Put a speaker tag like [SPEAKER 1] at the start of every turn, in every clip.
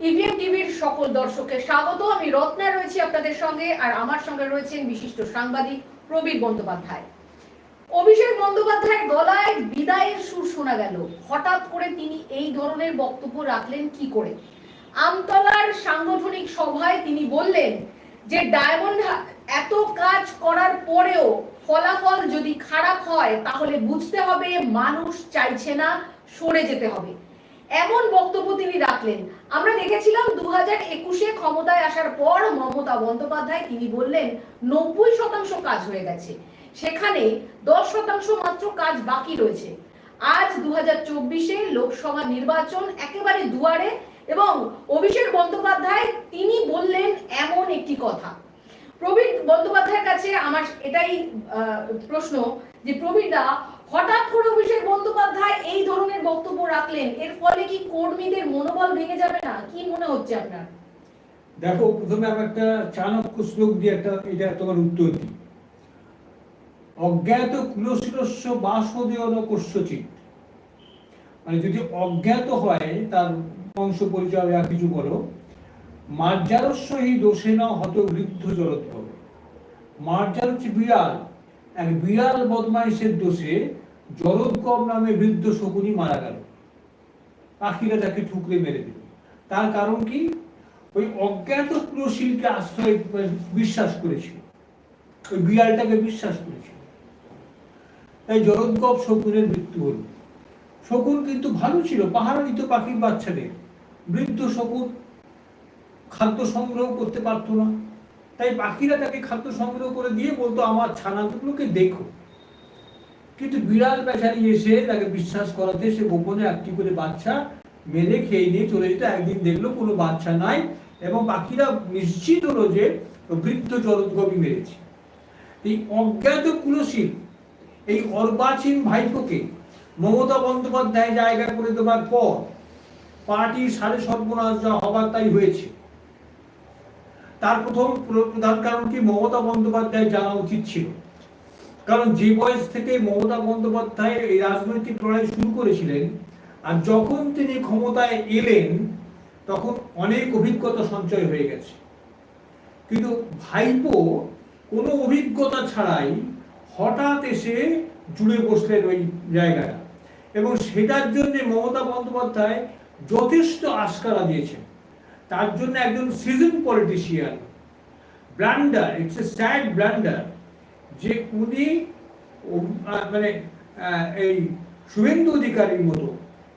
[SPEAKER 1] EVM টিভির সকল দর্শককে স্বাগত। আমি রত্না রয়েছি আপনাদের সঙ্গে, আর আমার সঙ্গে রয়েছেন বিশিষ্ট সাংবাদিক প্রবীর বন্দ্যোপাধ্যায়। অভিষেক বন্দ্যোপাধ্যায়ের গলায় বিদায়ের সুর শোনা গেল। হঠাৎ করে তিনি এই ধরনের বক্তব্য রাখলেন কি করে? আমতলার সাংগঠনিক সভায় তিনি বললেন যে, ডায়মন্ড এত কাজ করার পরেও ফলাফল যদি খারাপ হয়, তাহলে বুঝতে হবে মানুষ চাইছে না সরে যেতে হবে। এমন বক্তব্য তিনি রাখলেন। আমরা দেখেছিলাম দু হাজার একুশে ক্ষমতায় আসার পর মমতা বন্দ্যোপাধ্যায় তিনি বললেন, নব্বই শতাংশ কাজ হয়ে গেছে। সেখানে দশ শতাংশ মাত্র কাজ বাকি রয়েছে। আজ দু হাজার চব্বিশে লোকসভা নির্বাচন একেবারে দুয়ারে এবং অভিষেক বন্দ্যোপাধ্যায় তিনি বললেন এমন একটি কথা। প্রবীণ বন্দ্যোপাধ্যায়ের কাছে আমার এটাই প্রশ্ন যে প্রবীণদা হঠাৎ করে অভিষেক বন্দ্যোপাধ্যায় এই ধরনের বক্তব্য রাখলেন, এর ফলে কি কর্মীদের মনোবল ভেঙে যাবে না? কি মনে হচ্ছে আপনার?
[SPEAKER 2] দেখো, প্রথমে আমি একটা চাণক্য শ্লোক দিয়ে একটা, এটা তোমার উত্তর দিই। অজ্ঞাত কুলশিরস্য বাসদেয়ন কস্যচিত মানে যদি অজ্ঞাত হয়, তার বংশ পরিচয় বা কিছু করো মার্জারস্য এই দোষে না হত বৃদ্ধ জলৎপর মার্জার হচ্ছে বিড়াল, এক বিড়াল বদমাইশের দোষে জলৎকম নামে বৃদ্ধ শকুনি মারা গেল। পাখিরা তাকে ঠুকরে মেরে দিল। তার কারণ কি? ওই অজ্ঞাত কুলশীলকে আশ্রয় বিশ্বাস করেছিল। ওই বিড়ালটাকে বিশ্বাস করেছিল। তাই জরৎকপ শকুনের মৃত্যু হল। শকুন কিন্তু ভালো ছিল পাহারা দিত পাখির বাচ্চাদের বৃদ্ধ শকুন খাদ্য সংগ্রহ করতে পারতো না। তাই পাখিরা তাকে খাদ্য সংগ্রহ করে দিয়ে বলতো, আমার ছানাগুলোকে দেখো। কিন্তু বিড়াল বেচারি এসে তাকে বিশ্বাস করাতে সে গোপনে একটি করে বাচ্চা মেরে খেয়ে নিয়ে চলে যেত। একদিন দেখল কোনো বাচ্চা নাই এবং পাখিরা নিশ্চিত হলো যে বৃদ্ধ জলদগবি মেরেছে। এই অজ্ঞাত কুলশীল, এই অর্বাচীন ভাইপোকে মমতা বন্দ্যোপাধ্যায় জায়গা করে দেওয়ার পর পার্টির সাড়ে সর্বনাশ যা হবার তাই হয়েছে। তার প্রথম প্র- প্রধান কারণ কি মমতা বন্দ্যোপাধ্যায় জানা উচিত ছিল। কারণ যে বয়স থেকে মমতা বন্দ্যোপাধ্যায় এই রাজনৈতিক লড়াই শুরু করেছিলেন, আর যখন তিনি ক্ষমতায় এলেন, তখন অনেক অভিজ্ঞতা সঞ্চয় হয়ে গেছে। কিন্তু ভাইপো কোনো অভিজ্ঞতা ছাড়াই হঠাৎ এসে জুড়ে বসলেন ওই জায়গাটা। এবং সেটার জন্য মমতা বন্দ্যোপাধ্যায় যথেষ্ট আস্কারা দিয়েছেন। তার জন্য একজন season politician. Blunder, it's a sad blunder. যে উনি মানে এই শুভেন্দু অধিকারীর মতো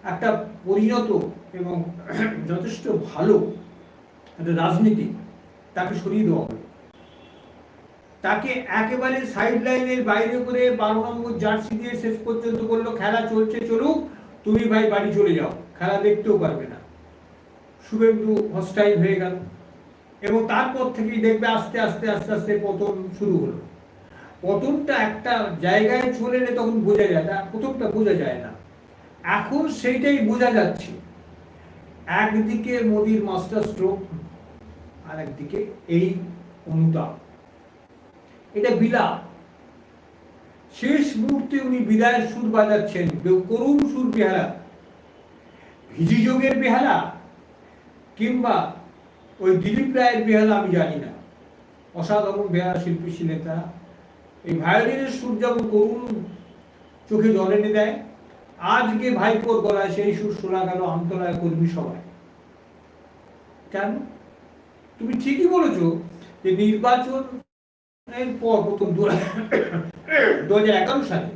[SPEAKER 2] একটা পরিণত এবং যথেষ্ট ভালো একটা রাজনীতি তাকে সরিয়ে দেওয়া হলো তাকে একেবারে সাইড লাইনের বাইরে করে বারো নম্বর জার্সি দিয়ে শেষ পর্যন্ত করল খেলা চলছে, চলুক, তুমি ভাই বাড়ি চলে যাও, খেলা দেখতেও পারবে না। শুভেন্দু হস্টাইল হয়ে গেল এবং তারপর থেকেই দেখবে আস্তে আস্তে আস্তে আস্তে পতন শুরু হলো। পতনটা একটা জায়গায় চলে এলে তখন বোঝা যায় না প্রথমটা বোঝা যায় না। এখন সেইটাই বোঝা যাচ্ছে। একদিকে মোদির মাস্টার স্ট্রোক আর একদিকে এই অনুতাপ। এটা বিলাপ। শেষ মুহূর্তে উনি বিদায়ের সুর বাজাচ্ছেন করুণ সুর বেহারা। ভিজি যোগের বেহালা, কিংবা ওই দিলীপ রায়ের বেহালা আমি জানি না। অসাধারণ বেহালা শিল্পী ছিলেন তারা এই ভায়োলিনের সুর যেমন করুণ চোখে জল এনে দেয়। আজকে ভাইপোর গলায় সেই সুর শোনা গেল আমতলায় কর্মী সভায়। কেন? তুমি ঠিকই বলেছ যে নির্বাচন এর পর প্রথম দু হাজার এগারো সালে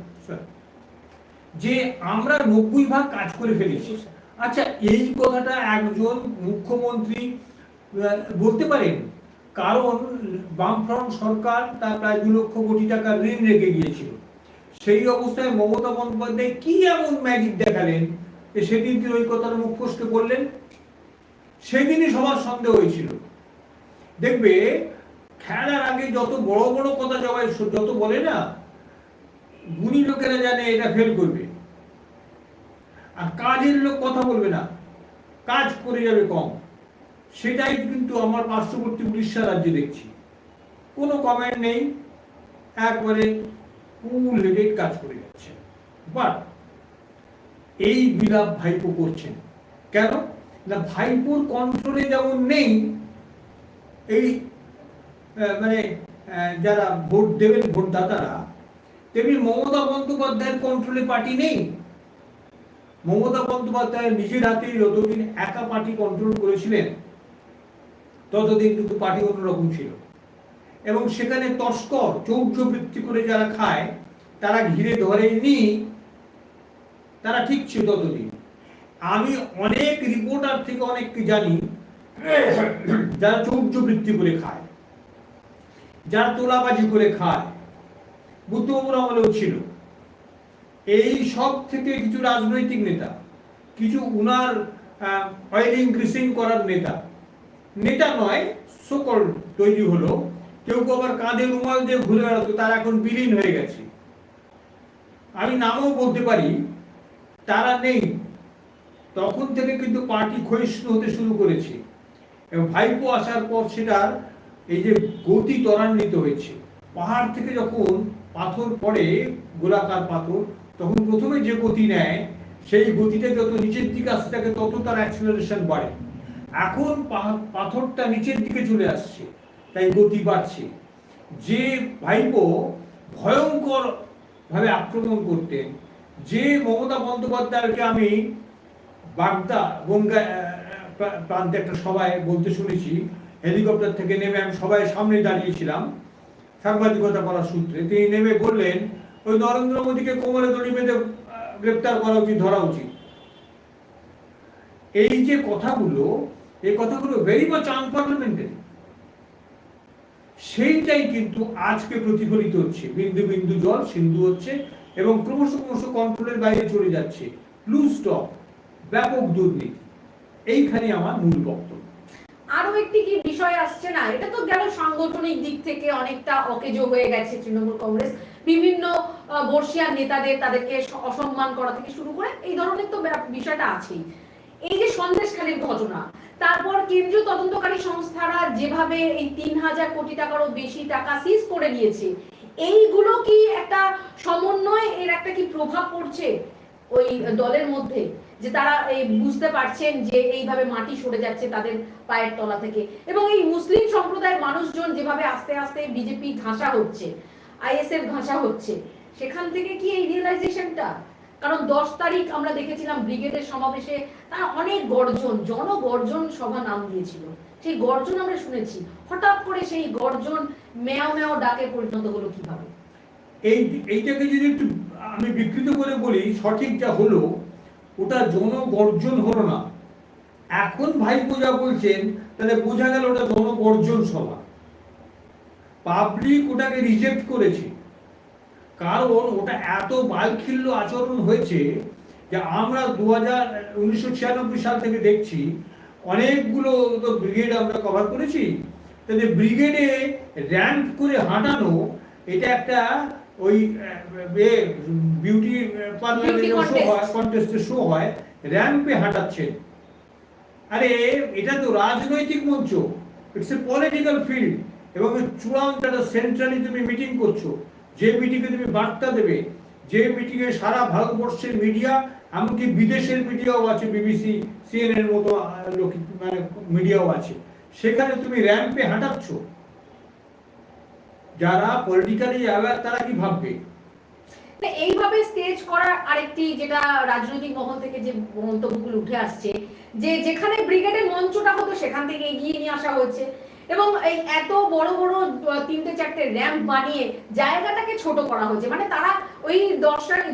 [SPEAKER 2] যে আমরা নব্বই ভাগ কাজ করে ফেলেছি। আচ্ছা এই কথাটা একজন মুখ্যমন্ত্রী বলতে পারেন? কারণ বামফ্রন্ট সরকার তার প্রায় দু লক্ষ কোটি টাকার ঋণ রেখে গিয়েছিল। সেই অবস্থায় মমতা বন্দ্যোপাধ্যায় কি এমন ম্যাজিক দেখালেন সেদিন তিনি ওই কথাটা মুখ ফসকে বললেন? সেদিনই সবার সন্দেহ হয়েছিল। দেখবে, খেলার আগে যত বড় বড় কথা সবাই যত বলে না, গুণী লোকেরা জানে এটা ফেল করবে। আর কাজের লোক কথা বলবে না। কাজ করে যাবে কম। সেটাই কিন্তু আমার পার্শ্ববর্তী উড়িষ্যা রাজ্যে দেখছি। কোনো কমেন্ট নেই, একবারে কুল হেডেড কাজ করে যাচ্ছে। বাট এই বিলাপ ভাইপো করছেন। কেন? না, ভাইপোর কন্ট্রোলে যেমন নেই, এই মানে যারা ভোট দেবেন ভোটদাতারা, তেমনি মমতা বন্দ্যোপাধ্যায়ের কন্ট্রোলে পার্টি নেই। মমতা বন্দ্যোপাধ্যায় নিজের হাতে যতদিন একা পার্টি কন্ট্রোল করেছিলেন ততদিন কিন্তু পার্টি অন্যরকম ছিল। এবং সেখানে তস্কর, চৌর্যবৃত্তি করে যারা খায়, তারা ঘিরে ধরেনি। তারা ঠিক ছিল ততদিন। আমি অনেক রিপোর্টার থেকে অনেককে জানি, যারা চৌর্যবৃত্তি করে খায়, যারা তোলাবাজি করে খায়। বুদ্ধবাবুর আমলেও ছিল। এই সব থেকে কিছু রাজনৈতিক নেতা, কিছু উনার অয়েলিং গ্রিসিং করার নেতা নেতা নয়, সকল তৈরি হলো। কেউ কেউ আবার কাঁধে রুমাল দিয়ে ঘুরে বেড়াতো, তারা এখন বিলীন হয়ে গেছে। আমি নামও বলতে পারি, তারা নেই। তখন থেকে কিন্তু পার্টি ক্ষয়িষ্ণু হতে শুরু করেছে। এবং ভাইপো আসার পর সেটার এই যে গতি ত্বরান্বিত হয়েছে। পাহাড় থেকে যখন পাথর পড়ে, গোলাকার পাথর, তখন প্রথমে যে গতি নেয়, সেই গতিটা যত নিচের দিকে আসতে থাকে তত তার অ্যাক্সিলারেশন বাড়ে। এখন পাথরটা নিচের দিকে চলে আসছে, তাই গতি বাড়ছে। যে ভাইপো ভয়ঙ্কর ভাবে আক্রমণ করতেন, যে মমতা বন্দ্যোপাধ্যায়কে আমি বাগদা গঙ্গা প্রান্তে একটা সভায় বলতে শুনেছি, হেলিকপ্টার থেকে নেমে আমি সবাই সামনে দাঁড়িয়েছিলাম, সাংবাদিকতা করার সূত্রে। তিনি নেমে বললেন, ওই নরেন্দ্র মোদীকে কোমরে দড়ি বেঁধে গ্রেপ্তার করা উচিত ধরা উচিত? এই যে কথাগুলো এই কথাগুলো ভেরি মাচ আনপার্লামেন্টারি সেইটাই কিন্তু আজকে প্রতিফলিত হচ্ছে। বিন্দু বিন্দু জল সিন্ধু হচ্ছে এবং ক্রমশ ক্রমশ কন্ট্রোলের বাইরে চলে যাচ্ছে। ব্লু স্টক ব্যাপক দুর্নীতি। এইখানে আমার মূল বক্তব্য।
[SPEAKER 1] আরও একটি কি বিষয় আসছে না? এটা তো গেল সাংগঠনিক দিক থেকে অনেকটা অকেজো হয়ে গেছে তৃণমূল কংগ্রেস। বিভিন্ন আহ, বর্ষিয়ান নেতাদের তাদেরকে অসম্মান করা থেকে শুরু করে এই ধরনের তো বিষয়টা আছেই। এই যে সন্দেশখালীর ঘটনা, তারপর কেন্দ্রীয় তদন্তকারী সংস্থারা যেভাবে এই তিন হাজার কোটি টাকারও বেশি টাকা সিজ করে নিয়েছে, এইগুলো কি একটা সমন্বয়? এর একটা কি প্রভাব পড়ছে ওই দলের মধ্যে? যে তারা এই বুঝতে পারছেন যে এইভাবে মাটি সরে যাচ্ছে তাদের পায়ের তলা থেকে। এবং এই মুসলিম সম্প্রদায়ের মানুষজন যেভাবে আস্তে আস্তে বিজেপি ঘাসা হচ্ছে আইএসএফ ঘাসা হচ্ছে, সেখান থেকে কি এই রিয়েলাইজেশনটা কারণ দশ তারিখ আমরা দেখেছিলাম ব্রিগেডের সমাবেশে তারা অনেক গর্জন, জনগর্জন সভা নাম দিয়েছিল। সেই গর্জন আমরা শুনেছি। হঠাৎ করে সেই গর্জন মেয়াও মেয়াও ডাকে পরিণত হলো কীভাবে?
[SPEAKER 2] এই এইটাকে যদি একটু আমি বিকৃত করে বলি সঠিক যা হলো ওটা জনগর্জন হলো না। এখন ভাই পূজা বলছেন, তাহলে বোঝা গেল ওটা জনগর্জন সভা। পাবলিক ওটাকে রিজেক্ট করেছে। কারণ ওটা এত বালখিল্য আচরণ হয়েছে যে আমরা দু হাজার উনিশশো সাল থেকে দেখছি অনেকগুলো তো ব্রিগেড আমরা কভার করেছি। তাহলে ব্রিগেডে র্যাম্প করে হাঁটানো এটা একটা ওই বিউটি পার্লারে শো হয় কন্টেস্টে শো হয় র্যাম্পে হাঁটাচ্ছেন আরে এটা তো রাজনৈতিক মঞ্চ ইটস এ পলিটিক্যাল ফিল্ড এবং চূড়ান্ত একটা সেন্ট্রালি তুমি মিটিং করছ। যে মিটিংয়ে তুমি বার্তা দেবে, যে মিটিংয়ে সারা ভারতবর্ষের মিডিয়া, এমনকি বিদেশের মিডিয়াও আছে, বিবিসি সিএনএন মতো মানে মিডিয়াও আছে। সেখানে তুমি র্যাম্পে হাঁটাচ্ছ। যারা পলিটিক্যালি অ্যাওয়ার তারা কি ভাববে?
[SPEAKER 1] এইভাবে স্টেজ করার আরেকটি যেটা রাজনৈতিক মহল থেকে যে মন্তব্যগুলো উঠে আসছে, যে যেখানে ব্রিগেডের মঞ্চটা হতো, সেখান থেকে এগিয়ে নিয়ে আসা হচ্ছে এবং এই এত বড় বড় তিনটে চারটে র্যাম্প বানিয়ে জায়গাটাকে ছোট করা হয়েছে। মানে তারা ওই দশ তারিখ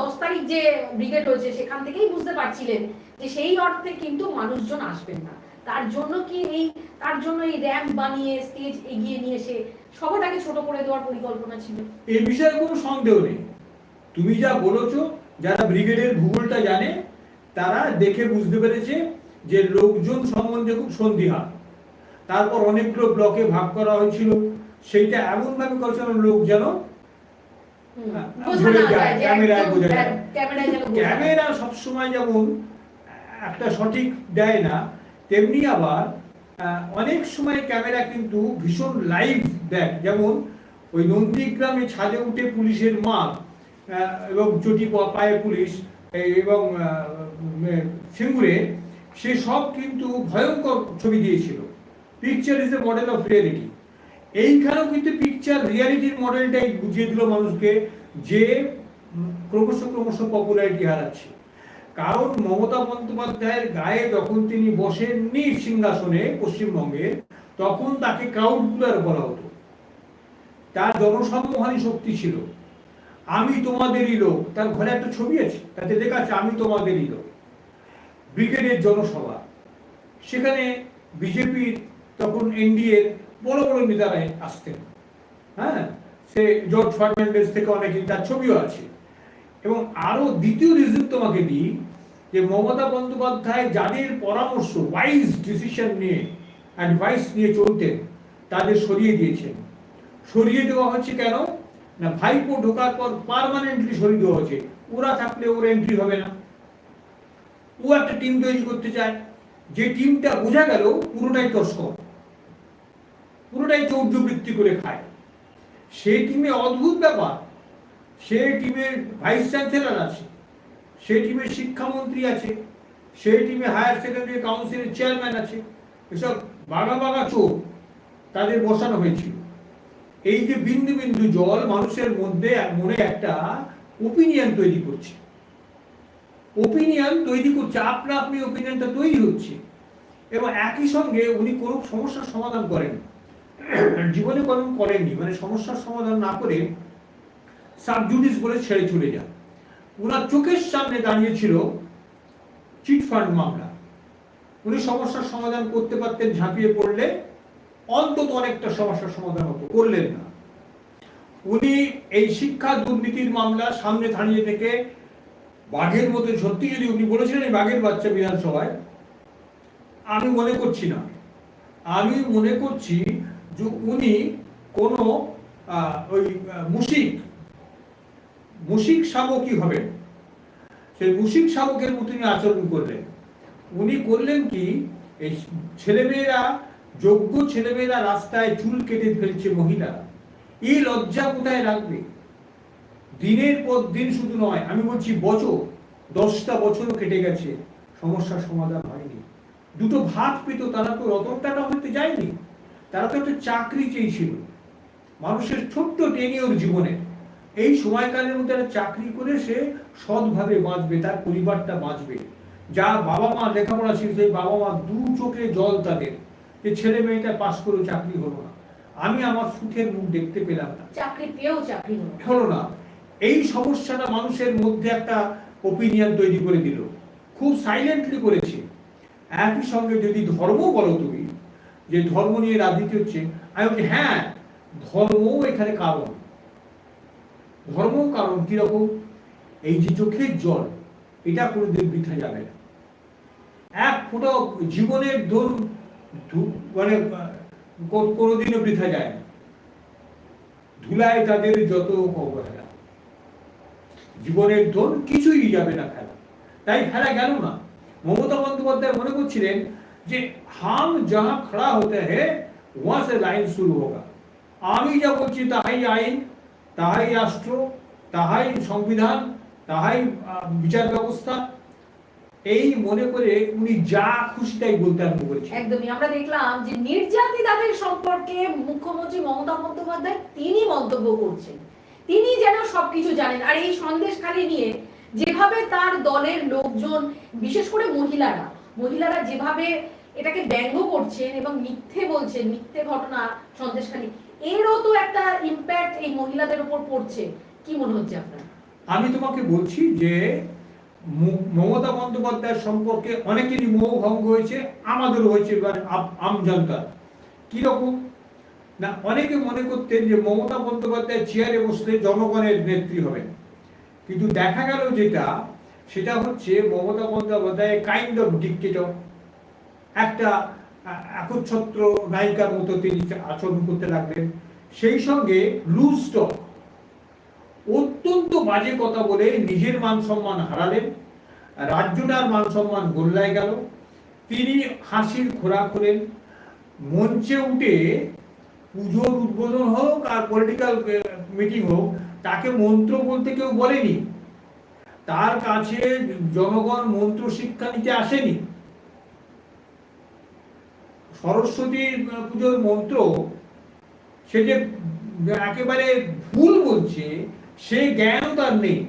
[SPEAKER 1] দশ তারিখ যে ব্রিগেড হয়েছে সেখান থেকেই বুঝতে পারছিলেন যে সেই অর্থে কিন্তু মানুষজন আসবেন না। তার জন্য কি এই, তার জন্য এই র্যাম্প বানিয়ে, স্টেজ এগিয়ে নিয়ে এসে সবাটাকে ছোট করে দেওয়ার পরিকল্পনা ছিল?
[SPEAKER 2] এই বিষয়ে কোনো সন্দেহ নেই। তুমি যা বলেছ, যারা ব্রিগেডের ভূগোলটা জানে, তারা দেখে বুঝতে পেরেছে যে লোকজন সম্বন্ধে খুব সন্দিহান। তারপর অনেকগুলো ব্লকে ভাগ করা হয়েছিল। সেইটা এমনভাবে করেছিল লোক যেন। ক্যামেরা সবসময় যেমন একটা সঠিক দেয় না তেমনি আবার অনেক সময় ক্যামেরা কিন্তু ভীষণ লাইভ দেয়। যেমন ওই নন্দীগ্রামে ছাদে উঠে পুলিশের মা এবং চটি পায়ে পুলিশ এবং সিঙ্গুরে সে সব কিন্তু ভয়ঙ্কর ছবি দিয়েছিল। Picture is a model of reality এইখানেও কিন্তু পিকচার রিয়ালিটির মডেলটাই বুঝিয়ে দিল মানুষকে যে ক্রমশ ক্রমশ পপুলারিটি হারাচ্ছে। কারণ মমতা বন্দ্যোপাধ্যায়ের গায়ে যখন তিনি বসেননি সিংহাসনে পশ্চিমবঙ্গে, তখন তাকে ক্রাউড পুলার বলা হতো। তার জনসম্মোহনী শক্তি ছিল। আমি তোমাদেরই লোক। তার ঘরে একটা ছবি আছে, তাতে লেখা আছে, আমি তোমাদেরই লোক। ব্রিগেডের জনসভা। সেখানে বিজেপির তখন এনডিএর বড় বড় নেতারা আসতেন। হ্যাঁ? সে জর্জ ফার্নান্ডেজ থেকে অনেকেই তার ছবিও আছে। এবং আরও দ্বিতীয় রিজন তোমাকে দিই যে মমতা বন্দ্যোপাধ্যায় যাদের পরামর্শ ওয়াইজ ডিসিশন নিয়ে অ্যাডভাইস নিয়ে চলতেন, তাদের সরিয়ে দিয়েছেন। সরিয়ে দেওয়া হচ্ছে কেন? না, ভাইপো ঢোকার পর পার্মানেন্টলি সরিয়ে দেওয়া হচ্ছে। ওরা থাকলে ওর এন্ট্রি হবে না। ও একটা টিম তৈরি করতে চায়। যে টিমটা বোঝা গেল পুরোটাই তস্কর। পুরোটাই চৌর্যবৃত্তি করে খায়। সেই টিমে অদ্ভুত ব্যাপার। সেই টিমের ভাইস চ্যান্সেলর আছে, সেই টিমের শিক্ষামন্ত্রী আছে, সেই টিমে হায়ার সেকেন্ডারি কাউন্সিলের চেয়ারম্যান আছে। এসব বাঘা বাঘা চোখ তাদের বসানো হয়েছিল। এই যে বিন্দু বিন্দু জল মানুষের মধ্যে মনে একটা ওপিনিয়ন তৈরি করছে। ওপিনিয়ন তৈরি করছে, আপনা আপনি ওপিনিয়নটা তৈরি হচ্ছে। এবং একই সঙ্গে উনি কোনো সমস্যার সমাধান করেন জীবনে কোনো করেননি মানে সমস্যার সমাধান না করে সাবজুডিস বলে ছেড়ে চলে যান। ওনার চোখের সামনে দাঁড়িয়েছিল চিট ফান্ড মামলা। উনি সমস্যার সমাধান করতে পারতেন, ঝাঁপিয়ে পড়লে অন্তত অনেকটা সমস্যার সমাধান হতো, করলেন না। উনি এই শিক্ষা দুর্নীতির মামলা সামনে দাঁড়িয়ে থেকে বাঘের মতো সত্যি যদি উনি বলেছিলেন এই বাঘের বাচ্চা বিধানসভায়, আমি মনে করছি না। আমি মনে করছি উনি কোনো ওই মুশিক মুশিক শাবকই হবেন। সেই মুশিক শাবকের মতো উনি আচরণ করলেন। উনি করলেন কি, এই ছেলেমেয়েরা, যোগ্য ছেলেমেয়েরা রাস্তায় চুল কেটে ফেলছে মহিলারা। এই লজ্জা কোথায় রাখবে? দিনের পর দিন শুধু নয়, আমি বলছি বছর, দশটা বছরও কেটে গেছে, সমস্যার সমাধান হয়নি। দুটো ভাত পেত, তারা তো রতন টাটা হতে যায়নি। তারা তো একটা চাকরি চেয়েছিল। মানুষের ছোট্ট টেনিওর জীবনে। এই সময়কালের মধ্যে একটা চাকরি করে সে সৎভাবে বাঁচবে তার পরিবারটা বাঁচবে। যা বাবা মা লেখাপড়া ছিল সেই বাবা মা দু চোখে জল তাদের। যে ছেলে মেয়েটা পাশ করে চাকরি হলো না। আমি আমার সুখের মুখ দেখতে পেলাম না।
[SPEAKER 1] চাকরি পেয়েও চাকরি হলো না।
[SPEAKER 2] হলো না। এই সমস্যাটা মানুষের মধ্যে একটা ওপিনিয়ন তৈরি করে দিল। খুব সাইলেন্টলি করেছে। একই সঙ্গে যদি ধর্ম বলো তুমি যে ধর্ম নিয়ে রাজনীতি হচ্ছে, আমি বলছি হ্যাঁ ধর্মও এখানে কারণ। ধর্ম কারণ কীরকম? এই যে চোখের জল, এটা কোনোদিন বৃথা যাবে না। এক ফোঁটা জীবনের ধরুন মানে কোনোদিনও বৃথা যায় না। ধুলায় তাদের যত অবহেলা জীবনের ধন কিছুই যাবে না খেলা। তাই খেলা গেল না। মমতা বন্দ্যোপাধ্যায় মনে করছিলেন যে হাম যাহা খড়া হতে হে ওয়া সে লাইন শুরু হোগা। আমি যা বলছি তাহাই আইন, তাহাই রাষ্ট্র, তাহাই সংবিধান, তাহাই বিচার ব্যবস্থা, এই মনে করে উনি যা খুশি তাই বলতে আরম্ভ করেছেন।
[SPEAKER 1] একদমই। আমরা দেখলাম যে নির্যাতিতাদের সম্পর্কে মুখ্যমন্ত্রী মমতা বন্দ্যোপাধ্যায় তিনি মন্তব্য করছেন। তিনি যেন সবকিছু জানেন। আর এই সন্দেশখালি নিয়ে যেভাবে তার দলের লোকজন, বিশেষ করে মহিলারা মহিলারা যেভাবে এটাকে ব্যঙ্গ করছেন এবং মিথ্যে বলছেন, মিথ্যে ঘটনা, সন্দেশখালি, এরও তো একটা ইম্প্যাক্ট এই মহিলাদের উপর পড়ছে। কি মনে হচ্ছে আপনার?
[SPEAKER 2] আমি তোমাকে বলছি যে মমতা বন্দ্যোপাধ্যায় সম্পর্কে অনেকেরই মোহ ভঙ্গ হয়েছে, আমাদেরও হয়েছে, এবার আপ- আমজনতার। কীরকম? না, অনেকে মনে করতেন যে মমতা বন্দ্যোপাধ্যায় চেয়ারে বসলে জনগণের নেত্রী হবেন। কিন্তু দেখা গেল যেটা সেটা হচ্ছে Mamata Bandyopadhyay kind of dictator একটা একচ্ছত্র নায়িকার মতো তিনি আচরণ করতে লাগলেন। সেই সঙ্গে লুজ অত্যন্ত বাজে কথা বলে নিজের মান সম্মান হারালেন। রাজ্যটার মান সম্মান গোল্লায় গেল। তিনি হাসির খোরাক হলেন। মঞ্চে উঠে পুজোর উদ্বোধন হোক আর পলিটিক্যাল মিটিং হোক, তাকে মন্ত্র বলতে কেউ বলেনি। তার কাছে জনগণ মন্ত্র শিক্ষা নিতে আসেনি। সরস্বতী পুজোর মন্ত্র সে যে একেবারে ভুল বলছে, সে জ্ঞানও তার নেই।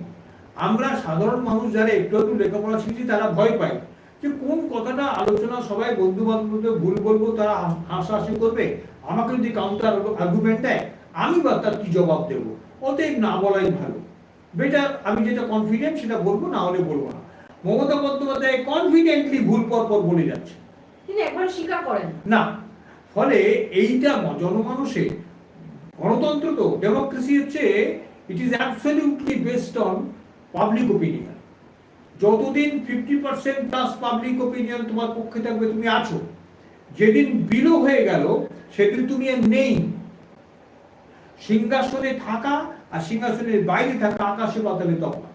[SPEAKER 2] আমরা সাধারণ মানুষ যারা একটু একটু লেখাপড়া শিখছি, তারা ভয় পায় যে কোন কথাটা আলোচনা সবাই বন্ধু বান্ধবদের ভুল বলব, তারা হাস- হাসাহাসি করবে? আমাকে যদি কাউন্টার আর্গুমেন্ট দেয়, আমি বা তার কি জবাব দেবো? অতএব না বলাই ভালো। বেটার আমি যেটা কনফিডেন্ট সেটা বলব না হলে বলব না। মমতা বন্দ্যোপাধ্যায় কনফিডেন্টলি ভুল পর পর বলে যাচ্ছে।
[SPEAKER 1] তিনি একবার স্বীকার করেন।
[SPEAKER 2] না ফলে এইটা জনমানুষে গণতন্ত্র তো ডেমোক্রেসি হচ্ছে it is absolutely based on public opinion যতদিন fifty percent plus public opinion তোমার পক্ষে থাকবে তুমি আছো। যেদিন বিলো হয়ে গেল সেদিন তুমি আর নেই। সিংহাসনে থাকা আর সিংহাসনের বাইরে থাকা আকাশে পাতালে তফাৎ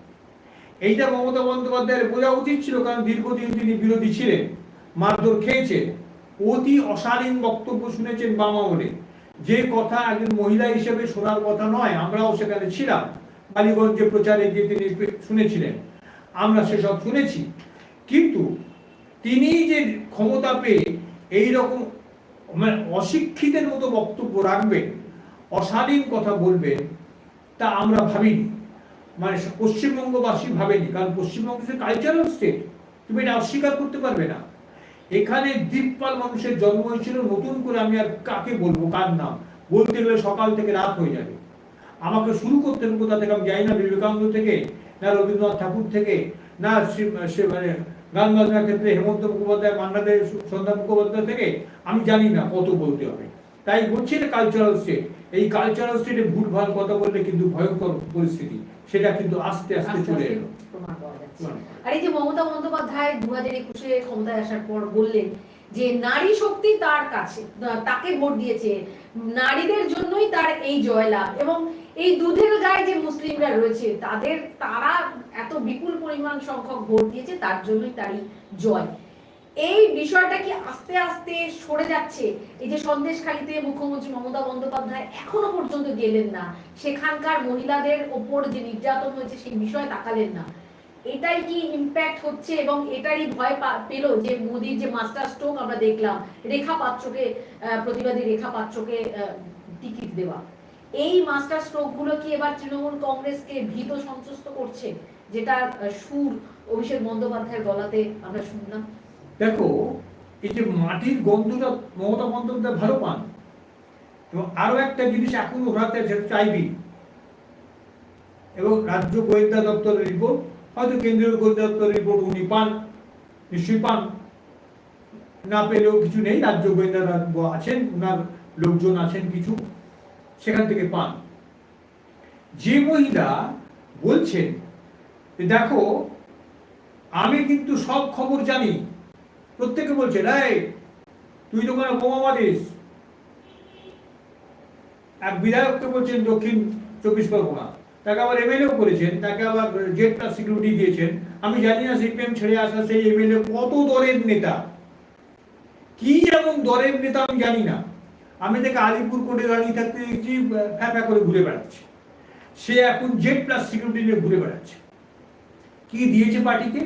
[SPEAKER 2] এইটা মমতা বন্দ্যোপাধ্যায়ের বোঝা উচিত ছিল, কারণ দীর্ঘদিন তিনি বিরোধী ছিলেন। মারধর খেয়েছেন। অতি অশালীন বক্তব্য শুনেছেন বাম আমলে যে কথা একজন মহিলা হিসেবে শোনার কথা নয়, আমরাও সেখানে ছিলাম। বালিগঞ্জে প্রচারে গিয়ে তিনি শুনেছিলেন। আমরা সেসব শুনেছি। কিন্তু তিনি যে ক্ষমতা পেয়ে এই রকম মানে অশিক্ষিতের মতো বক্তব্য রাখবেন, অশালীন কথা বলবেন তা আমরা ভাবিনি। মানে পশ্চিমবঙ্গবাসী ভাবেনি, কারণ পশ্চিমবঙ্গ কালচারাল স্টেট তুমি এটা অস্বীকার করতে পারবে না। এখানে দ্বীপপাল মানুষের জন্ম হয়েছিল, নতুন করে আমি আর কাকে বলব, কার নাম? বলতে গেলে সকাল থেকে রাত হয়ে যাবে। আমাকে শুরু করতে হবে কোথা থেকে আমি যাই না, বিবেকানন্দ থেকে, না রবীন্দ্রনাথ ঠাকুর থেকে, না সে- সে মানে গান বাজনার ক্ষেত্রে হেমন্ত মুখোপাধ্যায় মান্না দে সন্ধ্যা মুখোপাধ্যায় থেকে, আমি জানি না কত বলতে হবে। তাই এটা কালচারাল স্টেট এই কালচারাল স্টেটে ভুল ভালো কথা বললে কিন্তু ভয়ঙ্কর পরিস্থিতি। সেটা কিন্তু আস্তে আস্তে চলে এলো।
[SPEAKER 1] আর এই যে মমতা বন্দ্যোপাধ্যায় দু হাজার একুশে ক্ষমতায় আসার পর বললেন যে নারী শক্তি তার কাছে তাকে ভোট দিয়েছে। নারীদের জন্যই তার এই জয়লাভ এবং এই দুধের গায়ে যে মুসলিমরা রয়েছে তাদের তারা এত বিপুল পরিমাণ সংখ্যক ভোট দিয়েছে তার জন্যই তারই জয়। এই বিষয়টা কি আস্তে আস্তে সরে যাচ্ছে? এই যে সন্দেশখালীতে মুখ্যমন্ত্রী মমতা বন্দ্যোপাধ্যায় এখনও পর্যন্ত গেলেন না। সেখানকার মহিলাদের ওপর যে নির্যাতন হয়েছে সেই বিষয়ে তাকালেন না। এটাই কি ইম্প্যাক্ট হচ্ছে এবং এটারই ভয় পেল যে মোদির যে মাস্টার স্ট্রোক আমরা দেখলাম, রেখা পাত্রকে প্রতিবাদী রেখা পাত্রকে টিকিট দেওয়া। এই মাস্টার স্ট্রোকগুলো কি এবার তৃণমূল কংগ্রেসকে ভীত সন্ত্রস্ত করছে? যেটা সুর অভিষেক বন্দ্যোপাধ্যায়ের গলাতে আমরা শুনলাম।
[SPEAKER 2] দেখো, এই যে মাটির গন্ধটা মমতা বন্দ্যোপাধ্যায় ভালো পান, এবং আরও একটা জিনিস এখন ওরাতে চাইবি, এবং রাজ্য গোয়েন্দা দপ্তরের রিপোর্ট হয়তো কেন্দ্রীয় গোয়েন্দা দপ্তরের রিপোর্ট উনি পান, নিশ্চয়ই পান। না পেলেও কিছু নেই, রাজ্য গোয়েন্দারা আছেন ওনার লোকজন আছেন কিছু, সেখান থেকে পান। যে মহিলা বলছেন দেখো, আমি কিন্তু সব খবর জানি প্রত্যেকে বলছে, এই, তুই তো কোনো বোমা মারিস এক বিধায়ককে বলছেন, দক্ষিণ চব্বিশ পরগনা। তাকে আবার এমএলএও করেছেন, তাকে আবার প্লাস সিকিউরিটি দিয়েছেন। আমি জানি না সিপিএম ছেড়ে আসা সেই এমএলএ কত দরের নেতা। কি এমন দরের নেতা আমি জানি না। আমি তাকে আলিপুর কোর্টে দাঁড়িয়ে থাকতে দেখছি, ফ্যা ফ্যা করে ঘুরে বেড়াচ্ছে। সে এখন জেড প্লাস সিকিউরিটি নিয়ে ঘুরে বেড়াচ্ছে। কি দিয়েছে পার্টিকে?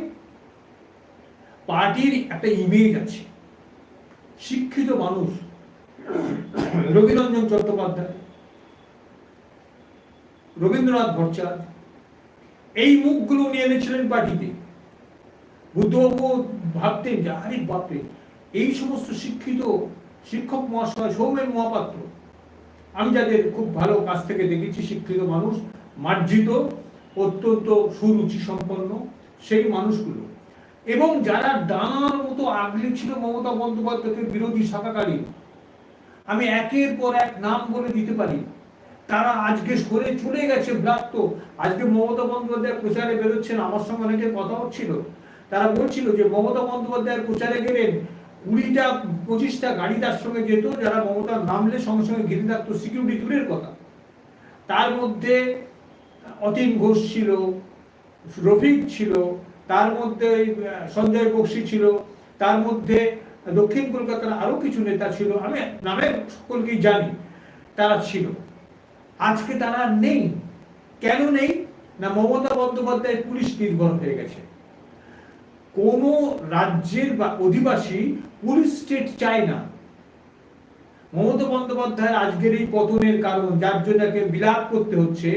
[SPEAKER 2] পার্টির একটা ইমেজ আছে। শিক্ষিত মানুষ রবিরঞ্জন চট্টোপাধ্যায়, রবীন্দ্রনাথ ভট্টাচার্য, এই মুখগুলো নিয়ে এনেছিলেন পার্টিতে। বুদ্ধবাবু ভাবতেন যে, আরে বাপরে, এই সমস্ত শিক্ষিত শিক্ষক মহাশয়, সৌমেন মহাপাত্র, আমি যাদের খুব ভালো কাছ থেকে দেখেছি, শিক্ষিত মানুষ, মার্জিত, অত্যন্ত সুরুচি সম্পন্ন সেই মানুষগুলো। এবং যারা ডানার মতো আগলে ছিল মমতা বন্দ্যোপাধ্যায়ের বিরোধী শাখাকালীন আমি একের পর এক নাম বলে দিতে পারি, তারা আজকে সরে চলে গেছে ব্রাত্য। আজকে মমতা বন্দ্যোপাধ্যায় প্রচারে বেরোচ্ছেন, আমার সঙ্গে অনেকে কথা হচ্ছিল তারা বলছিল যে মমতা বন্দ্যোপাধ্যায়ের প্রচারে গেলেন কুড়িটা, পঁচিশটা গাড়ি তার সঙ্গে যেত, যারা মমতা নামলে সঙ্গে সঙ্গে ঘিরে থাকতো সিকিউরিটি দূরের কথা। তার মধ্যে অতীন ঘোষ ছিল, রফিক ছিল তার মধ্যে আহ, সঞ্জয় বক্সি ছিল তার মধ্যে দক্ষিণ কলকাতার আরও কিছু নেতা ছিল আমি নামের সকলকেই জানি তারা ছিল। আজকে তারা নেই। কেন নেই? না মমতা বন্দ্যোপাধ্যায় পুলিশ নির্ভর হয়ে গেছে। কোন রাজ্যের বা অধিবাসী পুলিশ স্টেট চায় না। মমতা বন্দ্যোপাধ্যায়ের আজকের এই পতনের কারণ যার জন্য বিলাপ করতে হচ্ছে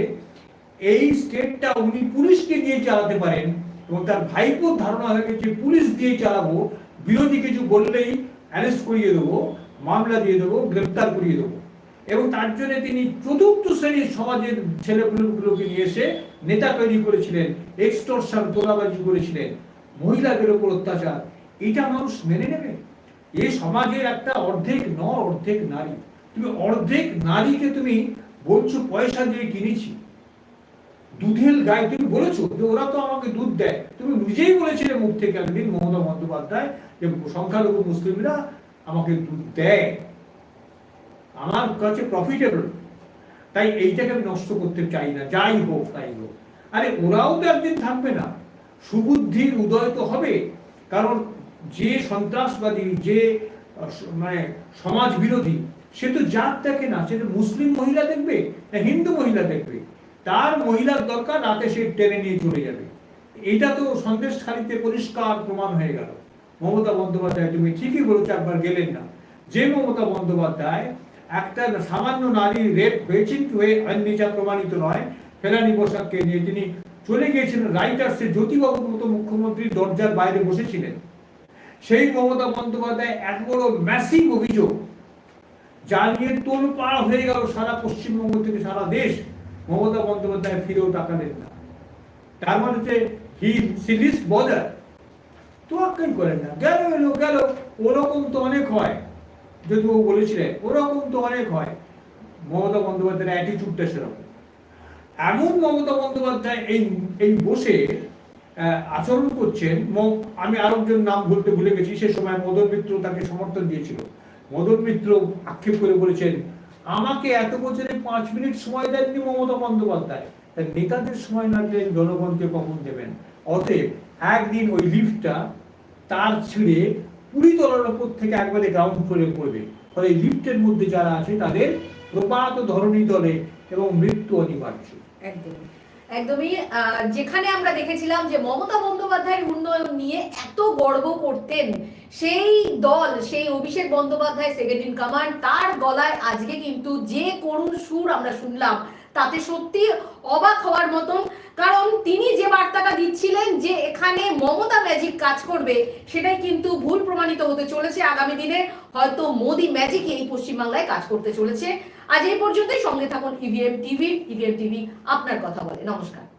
[SPEAKER 2] এই স্টেটটা উনি পুলিশকে দিয়ে চালাতে পারেন এবং তার ভাইপোর ধারণা হয়ে গেছে পুলিশ দিয়ে চালাবো, বিরোধী কিছু বললেই অ্যারেস্ট করিয়ে দেবো, মামলা দিয়ে দেবো, গ্রেপ্তার করিয়ে দেবো। এবং তার জন্য তিনি চতুর্থ শ্রেণির সমাজের ছেলেগুলোকে নিয়ে এসে নেতা তৈরি করেছিলেন এক্সটর্শন তোলাবাজি করেছিলেন, মহিলাদের ওপর অত্যাচার। এটা মানুষ মেনে নেবে? এই সমাজের একটা অর্ধেক নর, অর্ধেক নারী। তুমি অর্ধেক নারীকে তুমি বলছো পয়সা দিয়ে কিনেছি। দুধের গায়ে, তুমি বলেছ যে ওরা তো আমাকে দুধ দেয়। তুমি নিজেই বলেছিলে মুখ থেকে একদিন মমতা বন্দ্যোপাধ্যায় যে সংখ্যালঘু মুসলিমরা আমাকে দুধ দেয়। আমার কাছে প্রফিটেবল তাই এইটাকে আমি নষ্ট করতে চাই না। যাই হোক, তাই হোক। আরে ওরাও তো একদিন থাকবে না। সুবুদ্ধির উদয় তো হবে। কারণ যে সন্ত্রাসবাদী, যে মানে সমাজ বিরোধী সে তো জাত দেখে না, সে মুসলিম মহিলা দেখবে না, হিন্দু মহিলা দেখবে? তার মহিলার দরকার, রাতে সে টেনে নিয়ে চলে যাবে। এটা তো সন্দেশখালিতে পরিষ্কার প্রমাণ হয়ে গেল। মমতা বন্দ্যোপাধ্যায়, তুমি ঠিকই বলেছ, একবার গেলেন না। যে মমতা বন্দ্যোপাধ্যায় একটা সামান্য নারী রেপ হয়েছেন কি হয়ে অন্যজা প্রমাণিত নয় ফেরানি পোশাককে নিয়ে তিনি চলে গিয়েছিলেন রাইটার্সে। জ্যোতিবাবুর মতো মুখ্যমন্ত্রী দরজার বাইরে বসেছিলেন। সেই মমতা বন্দ্যোপাধ্যায় এত বড় ম্যাসিভ অভিযোগ, যা নিয়ে তোলপাড় হয়ে গেল সারা পশ্চিমবঙ্গ থেকে সারা দেশ। মমতা বন্দ্যোপাধ্যায় ফিরেও টাকা দেন না। তার মানে হচ্ছে হি সিলিস বদার তোয়াক্কাই করেন না। গেল, এলো, গেল। ওরকম তো অনেক হয় যদি ও বলেছিলেন, ওরকম তো অনেক হয়। মমতা বন্দ্যোপাধ্যায়ের অ্যাটিচিউডটা সেরকম। এমন মমতা বন্দ্যোপাধ্যায় এই এই বসে আচরণ করছেন আমি আরেকজন নাম বলতে ভুলে গেছি, সে সময় মদন মিত্র তাকে সমর্থন দিয়েছিল। মদন মিত্র আক্ষেপ করে বলেছেন আমাকে এত বছরে পাঁচ মিনিট সময় দেননি মমতা বন্দ্যোপাধ্যায়। তা নেতাদের সময় না দিলে জনগণকে কখন দেবেন? অতএব একদিন ওই লিফটটা তার ছিঁড়ে কুড়ি তলার ওপর থেকে একবারে গ্রাউন্ড ফ্লোরে পড়বে। ফলে লিফটের মধ্যে যারা আছে তাদের প্রপাত ধরণী দলে এবং মৃত্যু অনিবার্য।
[SPEAKER 1] একদমই একদমই যেখানে আমরা দেখেছিলাম যে মমতা বন্দ্যোপাধ্যায়ের উন্নয়ন নিয়ে এত গর্ব করতেন সেই দল, সেই Abhishek Bandyopadhyay second in command তার গলায় আজকে কিন্তু যে করুণ সুর আমরা শুনলাম, তাতে সত্যি অবাক হওয়ার মতন। কারণ তিনি যে বার্তাটা দিচ্ছিলেন যে এখানে মমতা ম্যাজিক কাজ করবে, সেটাই কিন্তু ভুল প্রমাণিত হতে চলেছে আগামী দিনে। হয়তো মোদি ম্যাজিক এই পশ্চিমবাংলায় কাজ করতে চলেছে। আজ এই পর্যন্তই, সঙ্গে থাকুন ইভিএম টিভি ইভিএম টিভি আপনার কথা বলে। নমস্কার।